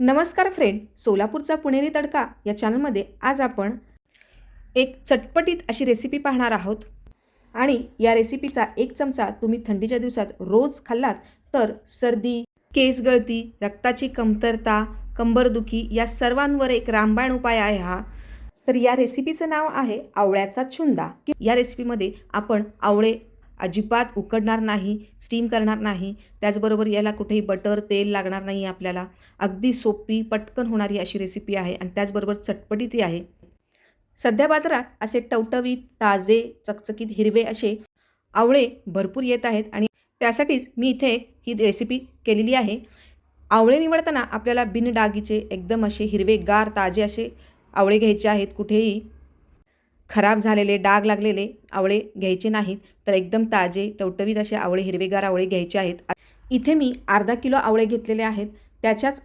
नमस्कार फ्रेंड सोलापूरचा पुणेरी तडका या चॅनलमध्ये आज आपण एक चटपटीत अशी रेसिपी पाहणार आहोत. आणि या रेसिपीचा एक चमचा तुम्ही थंडीच्या दिवसात रोज खाल्लात तर सर्दी केस गळती रक्ताची कमतरता कंबरदुखी या सर्वांवर एक रामबाण उपाय आहे हा. तर या रेसिपीचं नाव आहे आवळ्याचा छुंदा. या रेसिपीमध्ये आपण आवळे अजिबात उकडणार नाही स्टीम करणार नाही. त्याचबरोबर याला कुठेही बटर तेल लागणार नाही आपल्याला. अगदी सोपी पटकन होणारी अशी रेसिपी आहे आणि त्याचबरोबर चटपटीतही आहे. सध्या बाजारात असे टवटवीत ताजे चकचकीत हिरवे असे आवळे भरपूर येत आहेत आणि त्यासाठीच मी इथे ही रेसिपी केलेली आहे. आवळे निवडताना आपल्याला बिनडागीचे एकदम असे हिरवेगार ताजे असे आवळे घ्यायचे आहेत. कुठेही खराब झालेले डाग लागलेले आवळे घ्यायचे नाहीत तर एकदम ताजे टवटवीत असे आवळे हिरवेगार आवळे घ्यायचे आहेत. इथे मी अर्धा किलो आवळे घेतलेले आहेत. त्याच्याच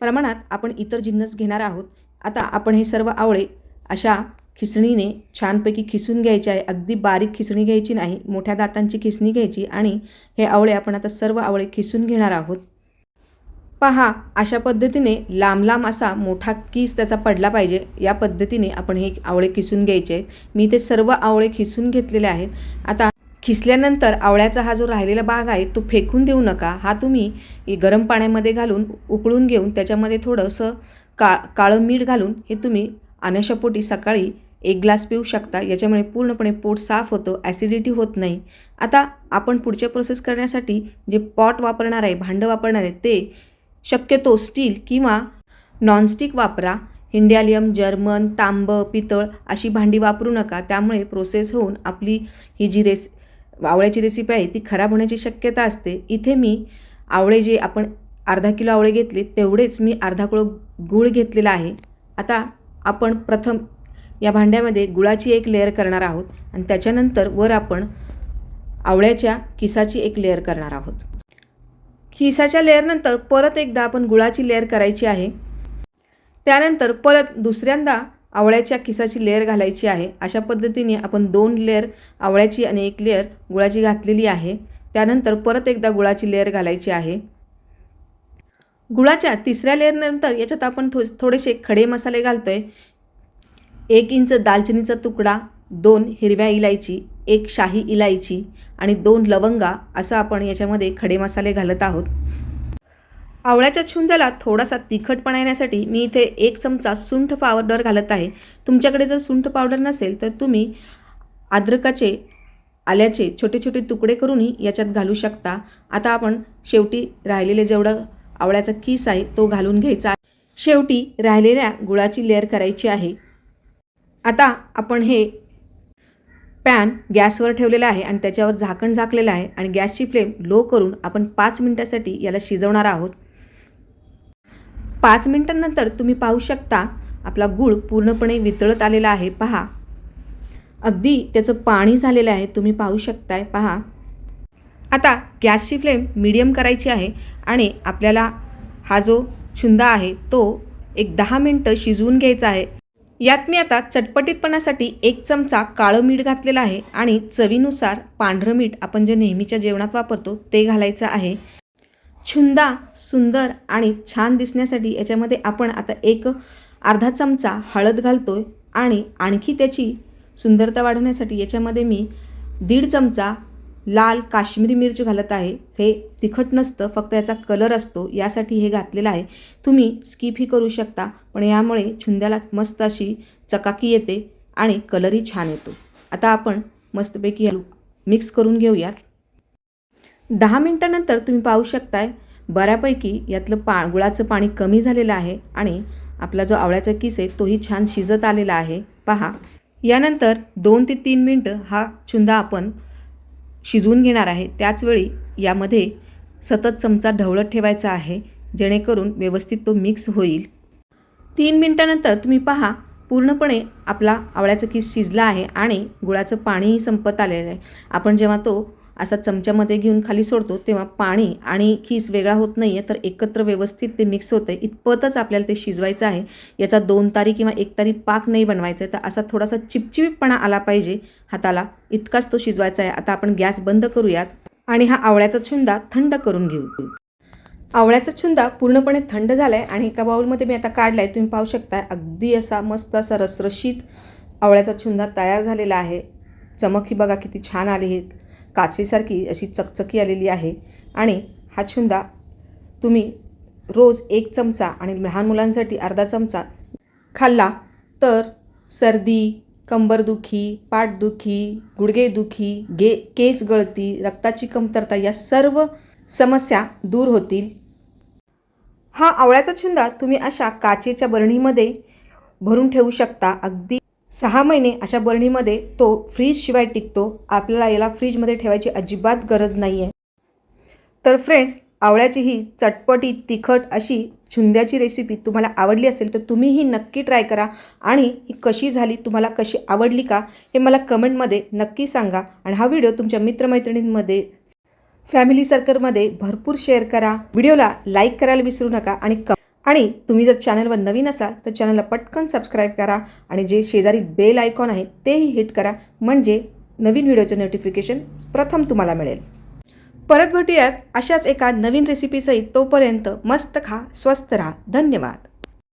प्रमाणात आपण इतर जिन्नस घेणार आहोत. आता आपण हे सर्व आवळे अशा खिसणीने छानपैकी खिसून घ्यायचे आहे. अगदी बारीक खिसणी घ्यायची नाही मोठ्या दातांची खिसणी घ्यायची आणि हे आवळे आपण आता सर्व आवळे खिसून घेणार आहोत. पहा अशा पद्धतीने लांब लांब असा मोठा किस त्याचा पडला पाहिजे या पद्धतीने आपण हे आवळे खिसून घ्यायचे. आहेत मी ते सर्व आवळे खिसून घेतलेले आहेत. आता खिसल्यानंतर आवळ्याचा हा जो राहिलेला भाग आहे तो फेकून देऊ नका. हा तुम्ही गरम पाण्यामध्ये घालून उकळून घेऊन त्याच्यामध्ये थोडंसं का काळं मीठ घालून हे तुम्ही अनशापोटी सकाळी एक ग्लास पिऊ शकता. याच्यामुळे पूर्णपणे पोट साफ होतं ॲसिडिटी होत नाही. आता आपण पुढच्या प्रोसेस करण्यासाठी जे पॉट वापरणार आहे भांडं वापरणार आहे ते शक्यतो स्टील किंवा नॉनस्टिक वापरा. हिंडॅलियम जर्मन तांब पितळ अशी भांडी वापरू नका. त्यामुळे प्रोसेस होऊन आपली ही जी रेस आवळ्याची रेसिपी आहे ती खराब होण्याची शक्यता असते. इथे मी आवळे जे आपण अर्धा किलो आवळे घेतले तेवढेच मी अर्धा किलो गूळ घेतलेला आहे. आता आपण प्रथम या भांड्यामध्ये गुळाची एक लेअर करणार आहोत आणि त्याच्यानंतर वर आपण आवळ्याच्या किसाची एक लेअर करणार आहोत. खिसाच्या लेअरनंतर परत एकदा आपण गुळाची लेअर करायची आहे. त्यानंतर परत दुसऱ्यांदा आवळ्याच्या खिसाची लेअर घालायची आहे. अशा पद्धतीने आपण दोन लेअर आवळ्याची आणि एक लेअर गुळाची घातलेली आहे. त्यानंतर परत एकदा गुळाची लेअर घालायची आहे. गुळाच्या तिसऱ्या लेअरनंतर याच्यात आपण थो थोडेसे खडे मसाले घालतो आहे एक इंच दालचिनीचा तुकडा दोन हिरव्या इलायची एक शाही इलायची आणि दोन लवंगा असं आपण याच्यामध्ये खडे मसाले घालत आहोत. आवळ्याच्या छुंद्याला थोडासा तिखटपणा येण्यासाठी मी इथे एक चमचा सुंठ पावडर घालत आहे. तुमच्याकडे जर सुंठ पावडर नसेल तर तुम्ही अद्रकाचे आल्याचे छोटे छोटे तुकडे करूनही याच्यात घालू शकता. आता आपण शेवटी राहिलेले जेवढं आवळ्याचा किस आहे तो घालून घ्यायचा. शेवटी राहिलेल्या गुळाची लेअर करायची आहे. आता आपण हे पॅन गॅसवर ठेवलेला आहे आणि त्याच्यावर झाकण झाकलेलं आहे आणि गॅसची फ्लेम लो करून आपण पाच मिनटासाठी याला शिजवणार आहोत. पाच मिनटांनंतर तुम्ही पाहू शकता आपला गूळ पूर्णपणे वितळत आलेला आहे. पहा. अगदी त्याचं पाणी झालेलं आहे. तुम्ही पाहू शकताय. पहा. आता गॅसची फ्लेम मीडियम करायची आहे आणि आपल्याला हा जो छुंदा आहे तो एक दहा मिनटं शिजवून घ्यायचा आहे. यात मी आता चटपटीतपणासाठी एक चमचा काळं मीठ घातलेलं आहे आणि चवीनुसार पांढरं मीठ आपण जे नेहमीच्या जेवणात वापरतो ते घालायचं आहे. छुंदा सुंदर आणि छान दिसण्यासाठी याच्यामध्ये आपण आता एक अर्धा चमचा हळद घालतो आहे आणि आणखी त्याची सुंदरता वाढवण्यासाठी याच्यामध्ये मी दीड चमचा लाल काश्मीरी मिरची घालत आहे. हे तिखट नसतं फक्त याचा कलर असतो. यासाठी हे घातलेलं आहे. तुम्ही स्किपही करू शकता पण यामुळे छुंद्याला मस्त अशी चकाकी येते आणि कलरही छान येतो. आता आपण मस्तपैकी मिक्स करून घेऊयात. दहा मिनटानंतर तुम्ही पाहू शकताय बऱ्यापैकी यातलं पा गुळाचं पाणी कमी झालेलं आहे आणि आपला जो आवळ्याचा किस आहे तोही छान शिजत आलेला आहे. पहा. यानंतर दोन ते तीन मिनटं हा छुंदा आपण शिजवून घेणार आहे. त्याचवेळी यामध्ये सतत चमचा ढवळत ठेवायचा आहे जेणेकरून व्यवस्थित तो मिक्स होईल. तीन मिनटानंतर तुम्ही पहा पूर्णपणे आपला आवळ्याचा किस शिजला आहे आणि गुळाचं पाणीही संपत आलेलं आहे. आपण जेव्हा तो असा चमच्यामध्ये घेऊन खाली सोडतो तेव्हा पाणी आणि खीस वेगळा होत नाही आहे तर एकत्र व्यवस्थित ते मिक्स होतं आहे इतपतच आपल्याला ते शिजवायचं आहे. याचा दोन तारी किंवा एक तारी पाक नाही बनवायचा आहे तर असा थोडासा चिपचिपीपणा आला पाहिजे हाताला. इतकाच तो शिजवायचा आहे. आता आपण गॅस बंद करूयात आणि हा आवळ्याचा छुंदा थंड करून घेऊ. आवळ्याचा छुंदा पूर्णपणे थंड झाला आहे आणि एका बाउलमध्ये मी आता काढला आहे तुम्ही पाहू शकता अगदी असा मस्त असा रसरशीत आवळ्याचा छुंदा तयार झालेला आहे. चमक ही बघा किती छान आली आहे काचेसारखी अशी चकचकी आलेली आहे. आणि हा छुंदा तुम्ही रोज एक चमचा आणि लहान मुलांसाठी अर्धा चमचा खाल्ला तर सर्दी कंबरदुखी पाठदुखी गुडघेदुखी गे केस गळती रक्ताची कमतरता या सर्व समस्या दूर होतील. हा आवळ्याचा छुंदा तुम्ही अशा काचेच्या बरणीमध्ये भरून ठेवू शकता. अगदी सहा महिने अशा बरणीमध्ये तो फ्रीजशिवाय टिकतो. आपल्याला याला फ्रीजमध्ये ठेवायची अजिबात गरज नाही आहे तर फ्रेंड्स आवळ्याची ही चटपटी तिखट अशी छुंद्याची रेसिपी तुम्हाला आवडली असेल तर तुम्ही ही नक्की ट्राय करा. आणि ही कशी झाली तुम्हाला कशी आवडली का हे मला कमेंटमध्ये नक्की सांगा. आणि हा व्हिडिओ तुमच्या मित्रमैत्रिणींमध्ये फॅमिली सर्कलमध्ये भरपूर शेअर करा. व्हिडिओला लाईक करायला विसरू नका आणि क आणि तुम्ही जर चॅनलवर नवीन असाल तर चॅनलला पटकन सबस्क्राईब करा आणि जे शेजारी बेल आयकॉन आहे तेही हिट करा. म्हणजे नवीन व्हिडिओचं नोटिफिकेशन प्रथम तुम्हाला मिळेल. परत भेटूयात अशाच एका नवीन रेसिपीसहित तोपर्यंत मस्त खा स्वस्त राहा. धन्यवाद.